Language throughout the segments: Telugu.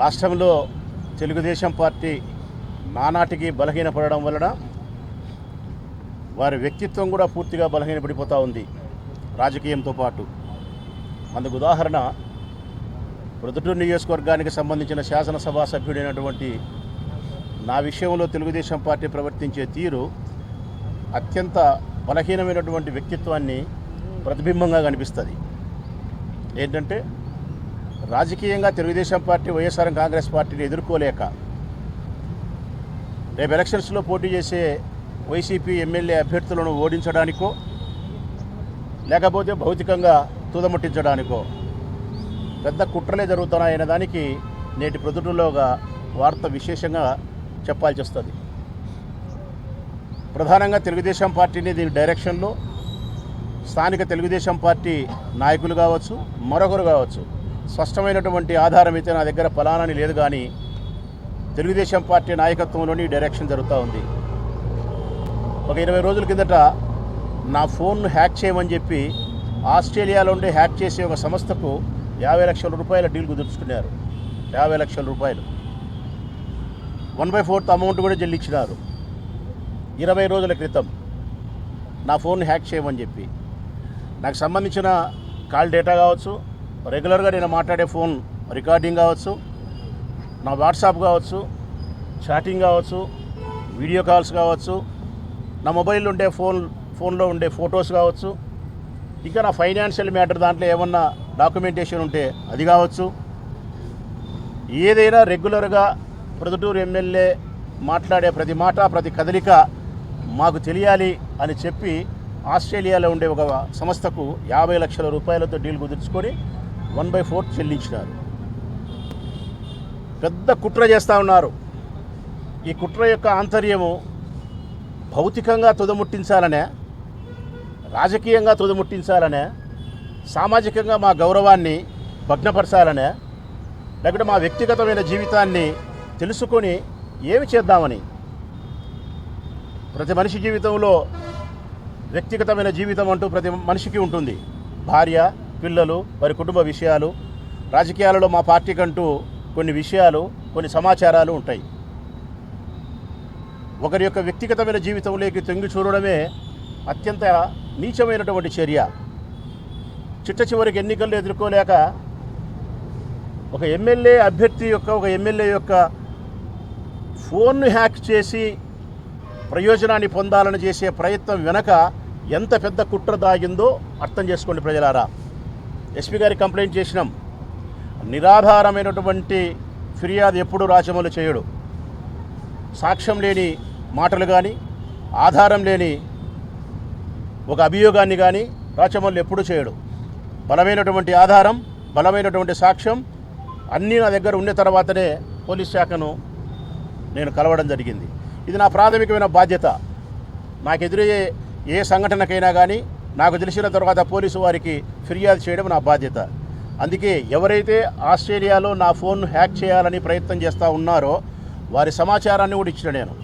రాష్ట్రంలో తెలుగుదేశం పార్టీ నానాటికి బలహీనపడడం వలన వారి వ్యక్తిత్వం కూడా పూర్తిగా బలహీనపడిపోతూ ఉంది రాజకీయంతో పాటు. అందుకు ఉదాహరణ ప్రొద్దుటూరు నియోజకవర్గానికి సంబంధించిన శాసనసభ సభ్యుడైనటువంటి నా విషయంలో తెలుగుదేశం పార్టీ ప్రవర్తించే తీరు అత్యంత బలహీనమైనటువంటి వ్యక్తిత్వాన్ని ప్రతిబింబంగా కనిపిస్తుంది. ఏంటంటే రాజకీయంగా తెలుగుదేశం పార్టీ వైఎస్ఆర్ కాంగ్రెస్ పార్టీని ఎదుర్కోలేక రేపు ఎలక్షన్స్లో పోటీ చేసే వైసీపీ ఎమ్మెల్యే అభ్యర్థులను ఓడించడానికో లేకపోతే భౌతికంగా తుదముట్టించడానికో పెద్ద కుట్రలే జరుగుతున్నాయనే దానికి నేటి ప్రొద్దుటలోగా వార్త విశేషంగా చెప్పాల్సి వస్తుంది. ప్రధానంగా తెలుగుదేశం పార్టీని దీని డైరెక్షన్లో స్థానిక తెలుగుదేశం పార్టీ నాయకులు కావచ్చు మరొకరు కావచ్చు స్పష్టమైనటువంటి ఆధారం అయితే నా దగ్గర ఫలానాని లేదు కానీ తెలుగుదేశం పార్టీ నాయకత్వంలోని డైరెక్షన్ జరుగుతూ ఉంది. ఒక ఇరవై రోజుల కిందట నా ఫోన్ను హ్యాక్ చేయమని చెప్పి ఆస్ట్రేలియాలో ఉండే హ్యాక్ చేసే ఒక సంస్థకు యాభై లక్షల రూపాయల డీల్ కుదుర్చుకున్నారు. యాభై లక్షల రూపాయలు. వన్ బై ఫోర్త్ అమౌంట్ కూడా చెల్లించినారు ఇరవై రోజుల క్రితం నా ఫోన్ హ్యాక్ చేయమని చెప్పి. నాకు సంబంధించిన కాల్ డేటా కావచ్చు రెగ్యులర్గా నేను మాట్లాడే ఫోన్ రికార్డింగ్ కావచ్చు నా వాట్సాప్ కావచ్చు చాటింగ్ కావచ్చు వీడియో కాల్స్ కావచ్చు నా మొబైల్లో ఉండే ఫోన్ ఫోన్లో ఉండే ఫొటోస్ కావచ్చు ఇంకా నా ఫైనాన్షియల్ మ్యాటర్ దాంట్లో ఏమన్నా డాక్యుమెంటేషన్ ఉంటే అది కావచ్చు. ఏదైనా రెగ్యులర్గా ప్రొద్దుటూరు ఎమ్మెల్యే మాట్లాడే ప్రతి మాట ప్రతి కదలిక మాకు తెలియాలి అని చెప్పి ఆస్ట్రేలియాలో ఉండే ఒక సంస్థకు యాభై లక్షల రూపాయలతో డీల్ కుదుర్చుకొని వన్ బై ఫోర్త్ చెల్లించినారు. పెద్ద కుట్ర చేస్తూ ఉన్నారు. ఈ కుట్ర యొక్క ఆంతర్యము భౌతికంగా తుదముట్టించాలనే రాజకీయంగా తుదముట్టించాలనే సామాజికంగా మా గౌరవాన్ని భగ్నపరచాలనే లేకుంటే మా వ్యక్తిగతమైన జీవితాన్ని తెలుసుకొని ఏమి చేద్దామని. ప్రతి మనిషి జీవితంలో వ్యక్తిగతమైన జీవితం అంటూ ప్రతి మనిషికి ఉంటుంది. భార్య పిల్లలు వారి కుటుంబ విషయాలు రాజకీయాలలో మా పార్టీకంటూ కొన్ని విషయాలు కొన్ని సమాచారాలు ఉంటాయి. ఒకరి యొక్క వ్యక్తిగతమైన జీవితంలోకి తొంగి చూడడమే అత్యంత నీచమైనటువంటి చర్య. చిట్ట చివరికి ఎన్నికల్లో ఎదుర్కోలేక ఒక ఎమ్మెల్యే అభ్యర్థి యొక్క ఒక ఎమ్మెల్యే యొక్క ఫోన్ను హ్యాక్ చేసి ప్రయోజనాన్ని పొందాలని చేసే ప్రయత్నం వెనక ఎంత పెద్ద కుట్ర దాగిందో అర్థం చేసుకోండి ప్రజలారా. ఎస్పీ గారికి కంప్లైంట్ చేసినాం. నిరాధారమైనటువంటి ఫిర్యాదు ఎప్పుడు రాజమౌళి చేయడు. సాక్ష్యం లేని మాటలు కానీ ఆధారం లేని ఒక అభియోగాన్ని కానీ రాచమల్లు ఎప్పుడు చేయడు. బలమైనటువంటి ఆధారం బలమైనటువంటి సాక్ష్యం అన్నీ నా దగ్గర ఉన్న తర్వాతనే పోలీస్ శాఖను నేను కలవడం జరిగింది. ఇది నా ప్రాథమికమైన బాధ్యత. నాకు ఎదురయ్యే ఏ సంఘటనకైనా కానీ నాకు తెలిసిన తర్వాత పోలీసు వారికి ఫిర్యాదు చేయడం నా బాధ్యత. అందుకే ఎవరైతే ఆస్ట్రేలియాలో నా ఫోన్ను హ్యాక్ చేయాలని ప్రయత్నం చేస్తూ ఉన్నారో వారి సమాచారాన్ని కూడా ఇచ్చిన నేను.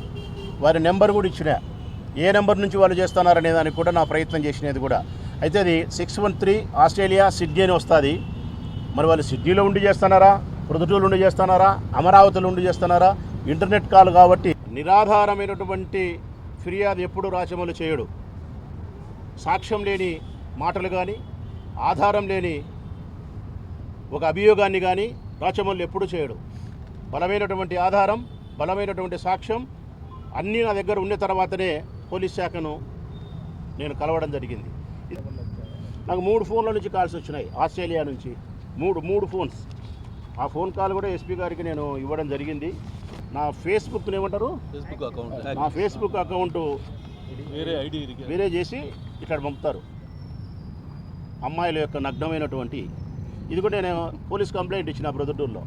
వారి నెంబర్ కూడా ఇచ్చిన. ఏ నెంబర్ నుంచి వాళ్ళు చేస్తున్నారనే దానికి కూడా నా ప్రయత్నం చేసినది కూడా. అయితే అది six one three Australia Sydney అని వస్తుంది. మరి వాళ్ళు సిడ్నీలో ఉండి చేస్తున్నారా? ప్రొద్దుటూరు ఉండి చేస్తున్నారా? అమరావతిలో ఉండి చేస్తున్నారా? ఇంటర్నెట్ కాల్ కాబట్టి నిరాధారమైనటువంటి ఫిర్యాదు ఎప్పుడు రాచమలు చేయడు. సాక్ష్యం లేని మాటలు కానీ ఆధారం లేని ఒక అభియోగాన్ని కానీ రాచమల్లు ఎప్పుడు చేయడు. బలమైనటువంటి ఆధారం బలమైనటువంటి సాక్ష్యం అన్నీ నా దగ్గర ఉన్న తర్వాతనే పోలీస్ శాఖను నేను కలవడం జరిగింది. నాకు మూడు ఫోన్ల నుంచి కాల్స్ వచ్చినాయి ఆస్ట్రేలియా నుంచి. మూడు మూడు ఫోన్స్. ఆ ఫోన్ కాల్ కూడా ఎస్పీ గారికి నేను ఇవ్వడం జరిగింది. నా ఏమంటారు? Facebook account. నా ఫేస్బుక్ అకౌంట్ వేరే వేరే చేసి ఇక్కడ పంపుతారు. అమ్మాయిల యొక్క నగ్నమైనటువంటి ఇది కూడా నేను పోలీస్ కంప్లైంట్ ఇచ్చిన ప్రొద్దుటూరులో.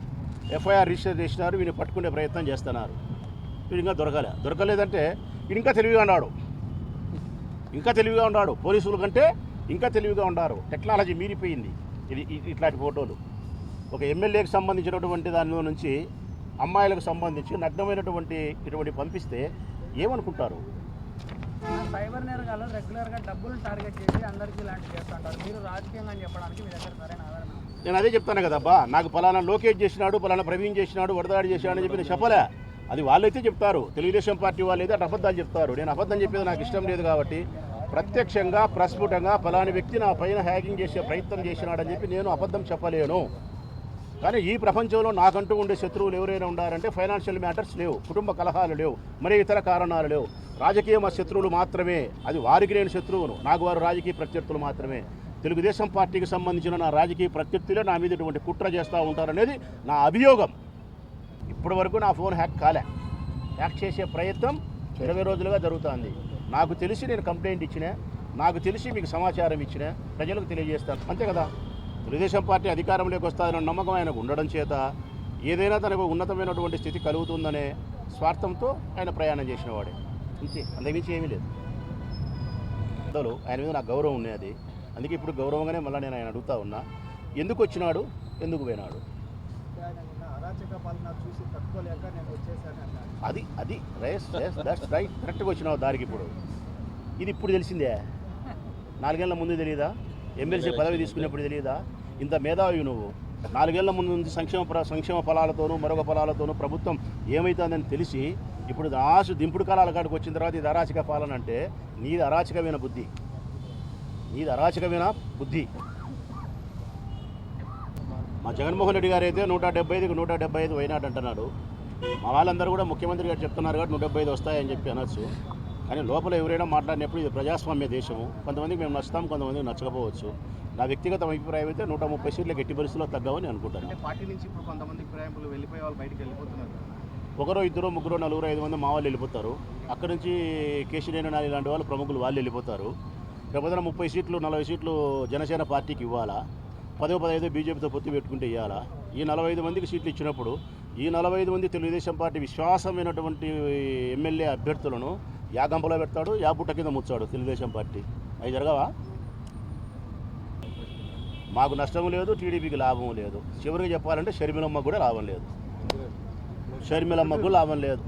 ఎఫ్ఐఆర్ రిజిస్టర్ చేసినారు వీని పట్టుకునే ప్రయత్నం చేస్తున్నారు. వీడు ఇంకా దొరకలే. దొరకలేదంటే వీడు ఇంకా తెలివిగా ఉన్నాడు. ఇంకా తెలివిగా ఉన్నాడు. పోలీసుల కంటే ఇంకా తెలివిగా ఉన్నారు. టెక్నాలజీ మీరిపోయింది. ఇది ఇట్లాంటి ఫోటోలు. ఒక ఎమ్మెల్యేకి సంబంధించినటువంటి దానిలో నుంచి అమ్మాయిలకు సంబంధించి నగ్నమైనటువంటి ఇటువంటి పంపిస్తే ఏమనుకుంటారు? సైబర్ నేరగాలు రెగ్యులర్గా డబ్బులు టార్గెట్ చేసి అందరికీ ఇలాంటివి చేస్తుంటారు మీరు రాజకీయంగా అని చెప్పడానికి మీ దగ్గర సరైన ఆధారం నేను అదే చెప్తాను కదబ్బా నాకు ఫలానా లోకేట్ చేసినాడు పలానా ప్రవీణ్ చేసినాడు వడదాడి చేసినాడు అని చెప్పి నేను చెప్పలే. అది వాళ్ళైతే చెప్తారు. తెలుగుదేశం పార్టీ వాళ్ళు అయితే అటు అబద్ధాలు చెప్తారు. నేను అబద్ధం చెప్పేది నాకు ఇష్టం లేదు కాబట్టి ప్రత్యక్షంగా ప్రస్ఫుటంగా ఫలాని వ్యక్తి నా పైన హ్యాకింగ్ చేసే ప్రయత్నం చేసినాడని చెప్పి నేను అబద్ధం చెప్పలేను. కానీ ఈ ప్రపంచంలో నాకంటూ ఉండే శత్రువులు ఎవరైనా ఉండారంటే ఫైనాన్షియల్ మ్యాటర్స్ లేవు కుటుంబ కలహాలు లేవు మరి ఇతర కారణాలు లేవు. రాజకీయ మా శత్రువులు మాత్రమే అది వారికి నేను శత్రువును నాకు వారు రాజకీయ ప్రత్యర్థులు మాత్రమే. తెలుగుదేశం పార్టీకి సంబంధించిన నా రాజకీయ ప్రత్యర్థులే నా మీద ఇటువంటి కుట్ర చేస్తూ ఉంటారనేది నా అభియోగం. ఇప్పటి వరకు నా ఫోన్ హ్యాక్ కాలే. హ్యాక్ చేసే ప్రయత్నం ఇరవై రోజులుగా జరుగుతుంది. నాకు తెలిసి నేను కంప్లైంట్ ఇచ్చిన నాకు తెలిసి మీకు సమాచారం ఇచ్చిన ప్రజలకు తెలియజేస్తాను. అంతే కదా? తెలుగుదేశం పార్టీ అధికారంలోకి వస్తుందన్న నమ్మకం ఆయనకు ఉండడం చేత ఏదైనా తనకు ఉన్నతమైనటువంటి స్థితి కలుగుతుందనే స్వార్థంతో ఆయన ప్రయాణం చేసిన వాడే అంతే అంతకుమించి ఏమీ లేదు. పెద్దలు ఆయన మీద నాకు గౌరవం ఉన్నది అందుకే ఇప్పుడు గౌరవంగానే మళ్ళీ నేను ఆయన అడుగుతా ఉన్నా. ఎందుకు వచ్చినాడు? ఎందుకు పోయినాడు? అది అది రైస్ రైస్ దట్స్ రైట్ కరెక్ట్గా వచ్చినావు దారికి ఇప్పుడు. ఇది ఇప్పుడు తెలిసిందే. నాలుగేళ్ళ ముందు తెలియదా ఎమ్మెల్సీ పదవి తీసుకున్నప్పుడు తెలియదా ఇంత మేధావి నువ్వు. నాలుగేళ్ళ ముందు నుంచి సంక్షేమ సంక్షేమ ఫలాలతోనూ మరొక ఫలాలతోనూ ప్రభుత్వం ఏమవుతుందని తెలిసి ఇప్పుడు ఆశ దింపుడు కాలాల కాడికి వచ్చిన తర్వాత ఇది అరాచక పాలన అంటే నీది అరాచకమైన బుద్ధి. నీది అరాచకమైన బుద్ధి. మా జగన్మోహన్ రెడ్డి గారు అయితే నూట డెబ్బై ఐదుకి నూట డెబ్బై ఐదు వైనాడు అంటున్నాడు. మా వాళ్ళందరూ కూడా ముఖ్యమంత్రి గారు చెప్తున్నారు కాబట్టి నూట డెబ్బై ఐదు వస్తాయని చెప్పి అనొచ్చు. కానీ లోపల ఎవరైనా మాట్లాడినప్పుడు ఇది ప్రజాస్వామ్య దేశము. కొంతమందికి మేము నచ్చుతాం కొంతమందికి నచ్చకపోవచ్చు. నా వ్యక్తిగత అభిప్రాయం అయితే నూట ముప్పై సీట్లు గట్టి పరిస్థితుల్లో తగ్గవని అనుకుంటాను. అంటే పార్టీ నుంచి ఇప్పుడు కొంతమంది ఫిరాయింపులు వెళ్ళిపోయే వాళ్ళు బయటికి వెళ్ళిపోతున్నారు ఒకరో ఇద్దరు ముగ్గురు నలుగురు ఐదు మంది మా వాళ్ళు వెళ్ళిపోతారు. అక్కడి నుంచి కేశినేని నాని లాంటి వాళ్ళు ప్రముఖులు వాళ్ళు వెళ్ళిపోతారు. రేపొద్దున ముప్పై సీట్లు నలభై సీట్లు జనసేన పార్టీకి ఇవ్వాలా? పదో పదహైదు బీజేపీతో పొత్తు పెట్టుకుంటే ఇవ్వాలా ఈ నలభై ఐదు మందికి సీట్లు ఇచ్చినప్పుడు ఈ నలభై ఐదు మంది తెలుగుదేశం పార్టీ విశ్వాసమైనటువంటి ఎమ్మెల్యే అభ్యర్థులను యాగంపలో పెడతాడు యాబుట్ట కింద ముచ్చాడు తెలుగుదేశం పార్టీ. అవి జరగవా? మాకు నష్టం లేదు టీడీపీకి లాభం లేదు. చివరికి చెప్పాలంటే షర్మిలమ్మ కూడా లాభం లేదు. షర్మిలమ్మకు లాభం లేదు.